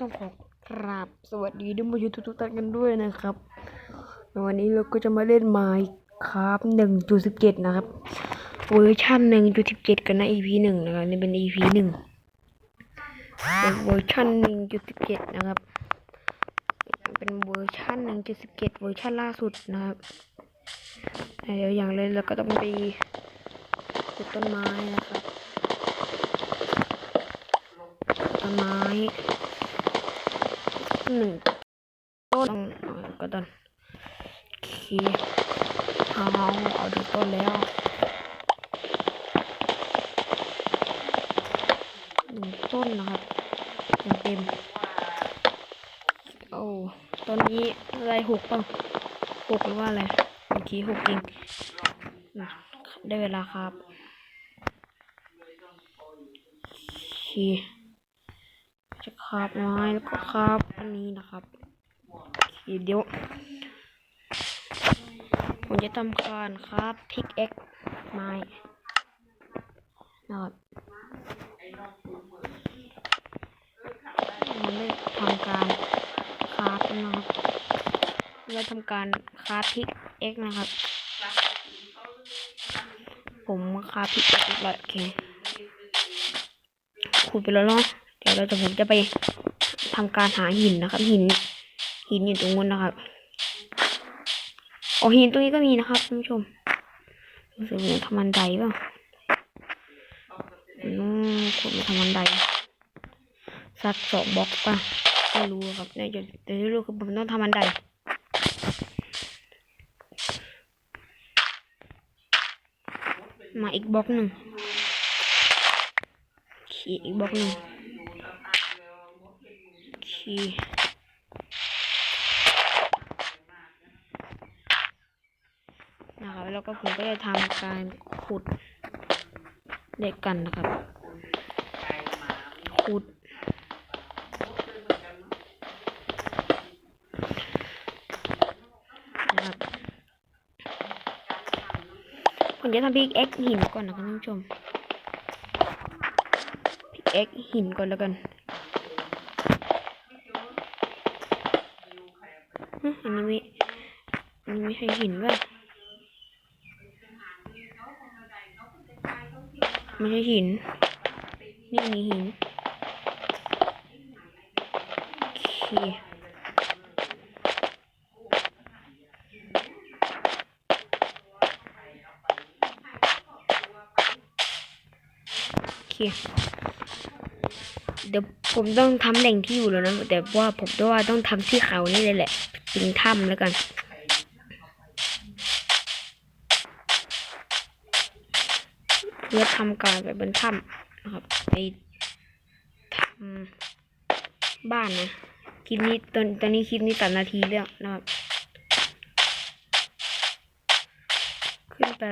ต้องขอกราบสวัสดีด้วยมายูทุกๆท่านกันด้วยนะครับ วันนี้เราก็จะมาเล่นไมค์ครับหนึ่งจุดสิบเจ็ดนะครับ เวอร์ชันหนึ่งจุดสิบเจ็ดกันนะ EP หนึ่งนะครับนี่เป็น EP หนึ่งเป็นเวอร์ชันหนึ่งจุดสิบเจ็ดนะครับ เป็นเวอร์ชันหนึ่งจุดสิบเจ็ดเวอร์ชันล่าสุดนะครับเดี๋ยวอย่างเลยเราก็ต้องไปปลูกต้นไม้นะครับต้นไม้ หนึ่งต้นก็ต้นโอเอาเอาดูต้นแล้วหนึ่งต้นนะครับเต็มโอ้ต้นนี้อะไรหกเปล่าหกหรือว่าอะไรเมื่อกี้หกจริงอืมได้เวลาครับโอเค จะคาบไม้แล้วก็คาบอันนี้นะครับเดี๋ยว ผมจะทำการคาบพิกเอ็กไม้นะครับผมได้ทำการคาบนะครับได้ทำการคาบพิกเอ็กนะครับ ผมคาบพิกเอ็กเรียโอเคขุดไปแล้วเนาะ ดี๋ยวเราจะผมจะไปทำการหาหินนะครับ หิน หินอยู่ตรงนู้นนะครับอ๋อหินตรงนี้ก็มีนะครับท่านผู้ชมรู้สึกเหมือนทำบันไดเปล่าอืมขุดมทำบันไดสักสองบล็อกป่ะไม่รู้ครับเนี่ยจะแต่ที่รู้คือผมต้องทำบันไดมาอีกบล็อกหนึ่งขีอีกบล็อกหนึ่งีนะครับแล้วก็ผมก็จะทำการขุดเด็กกันนะครับ ขุด นะครับ ผมจะทำพิกเอ็กหินก่อนนะครับท่านผู้ชมพิกเอ็กหินก่อนแล้วกัน อันนี้ไม่อันนี้ไม่ใช่หินป่ะไม่ใช่หิน นี่มีหินเคโอเคเดี๋ยว ผมต้องทำแหล่งที่อยู่แล้วนะ แต่ว่าผมว่าต้องทำที่เขานี่เลยแหละเป็นถ้ำแล้วกันเพื่อทำการไปบนถ้ำนะครับ ไปทำบ้านนะคลิปนี้ตอนตอนนี้คลิปนี้ตัดนาทีแล้วนะครับ ขึ้นไป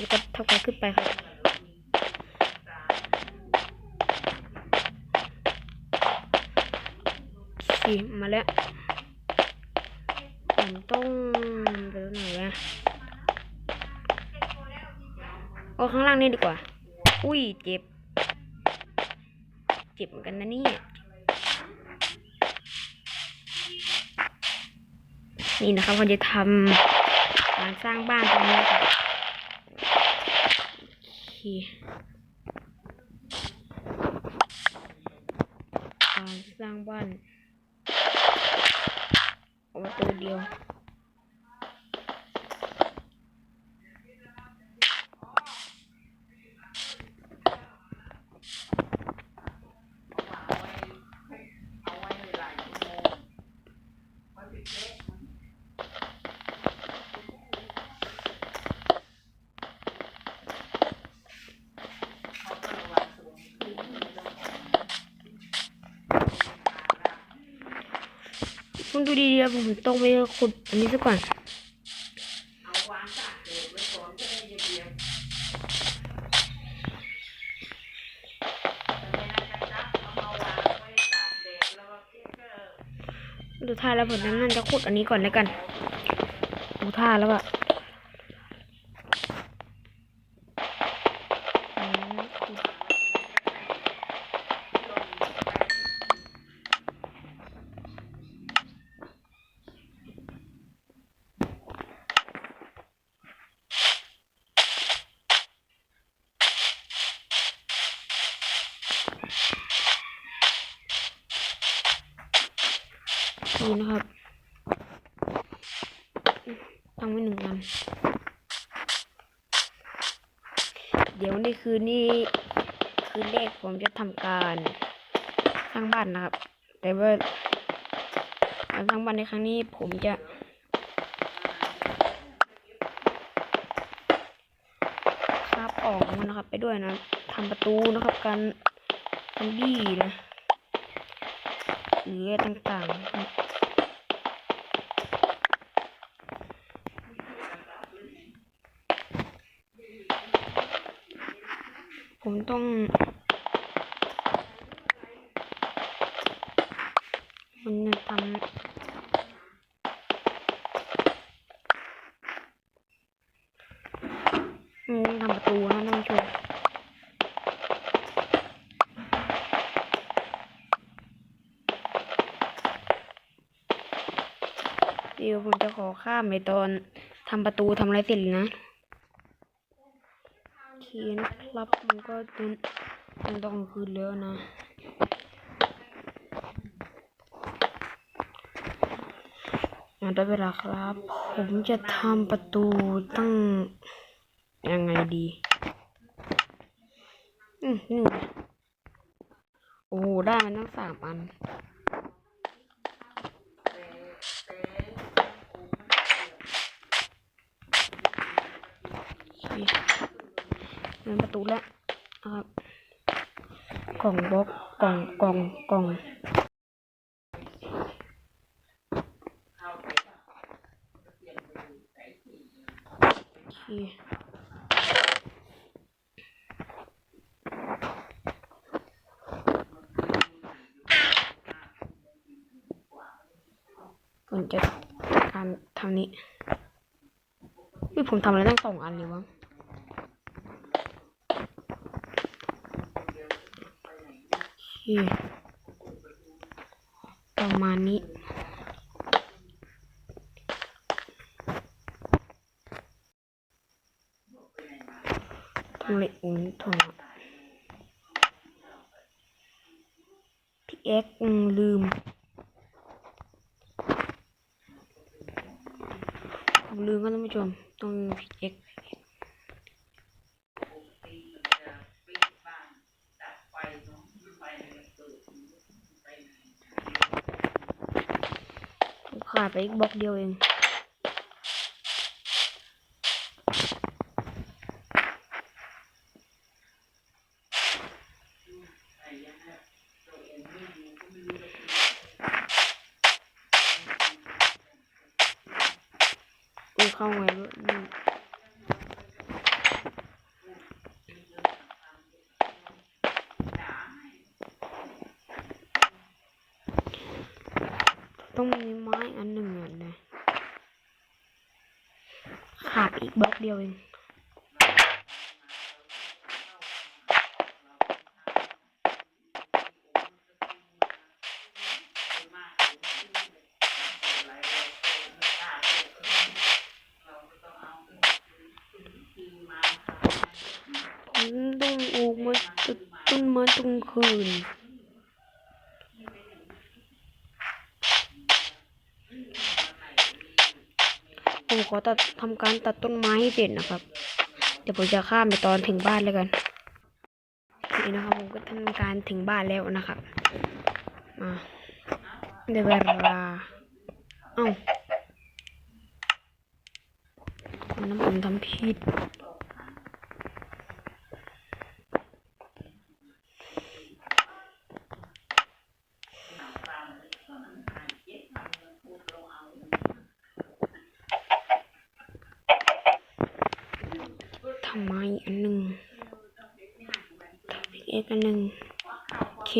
แล้วก็ทำการขึ้นไปครับสี่มาแล้วผมต้องไปตรงไหนวะโอ้ข้างล่างนี่ดีกว่า อุ้ยเจ็บ เจ็บเหมือนกันนะนี่นี่นะครับเขาจะทำการสร้างบ้านตรงนี้ครับ โอเคการสร้างบ้านออกมาตัวเดียว ดูดีๆผมต้องไปขุดอันนี้ซะก่อนดูท่าแล้วผมนั้นน่าจะขุดอันนี้ก่อนแล้วกัน ดูท่าแล้วอะ นี่นะครับตั้งไว้หนึ่งอัน เดี๋ยวในคืนนี้คืนแรกผมจะทำการสร้างบ้านนะครับ แต่ว่าการสร้างบ้านในครั้งนี้ผมจะคาบออกมันนะครับ ไปด้วยนะทำประตูนะครับการซอมบี้นะหรือต่างๆนะครับผม ต้อง มันจะทำอืมทำประตูนะท่านผู้ชมเดี๋ยวผมจะขอข้ามไปตอนทำประตูทำอะไรเสร็จนะ โอเคนะครับมันก็จนมันต้องคืนแล้วนะมาได้เวลาครับ ผมจะทำประตูตั้งยังไงดีอืมนี่โอ้ได้มันตั้งสามอันโอเค เปิดประตูแล้วครับกล่องบล็อกกล่องกล่องกล่องผมจะการทำนี้วิผมทำอะไรตั้งสองอันเลยวะ โอเค ประมาณนี้ทำเล็กอุ่นถุงพี่เอ็กลืม ลืมก็ท่านผู้ชม ต้องพี่เอ็ก ขาดไปอีกบล็อกเดียวเองกูเข้าไงวะ ต้องมีไม้อันหนึ่งอะนะขาดอีกบล็อกเดียวเองต้องออกมาจากต้นไม้ตรงคืน ผมขอตัดทำการตัดต้นไม้ให้เสร็จนะครับ เดี๋ยวผมจะข้ามไปตอนถึงบ้านแล้วกันนี่นะครับผมก็ทำการถึงบ้านแล้วนะครับมาเด้เวลาเอ้าวันนั้นผมทำผิด ทำ ไมอันหนึ่งทำอีกเอกอันหนึ่งโอเค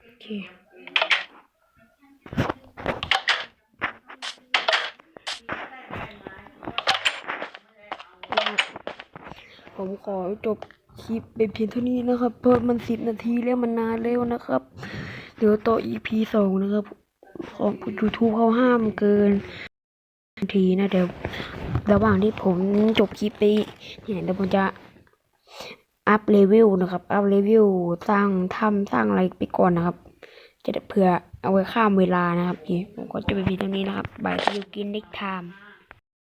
โอเค ผมขอจบคลิปเป็นเพียงเท่านี้นะครับ เพราะมันสิบนาทีแล้วมันนานแล้วนะครับ เดี๋ยวต่อ EP สองนะครับ ของ YouTube เขาห้ามเกินนาทีนะเดี๋ยวระหว่างที่ผมจบคลิปไปเนี่ยเดี๋ยวผมจะอัพเลเวลนะครับ อัพเลเวลสร้างถ้ำสร้างอะไรไปก่อนนะครับ จะเผื่อเอาไว้ข้ามเวลานะครับนี่ผมก็จะไปพีตรงนี้นะครับบายที่ยูกินเน็กไทม์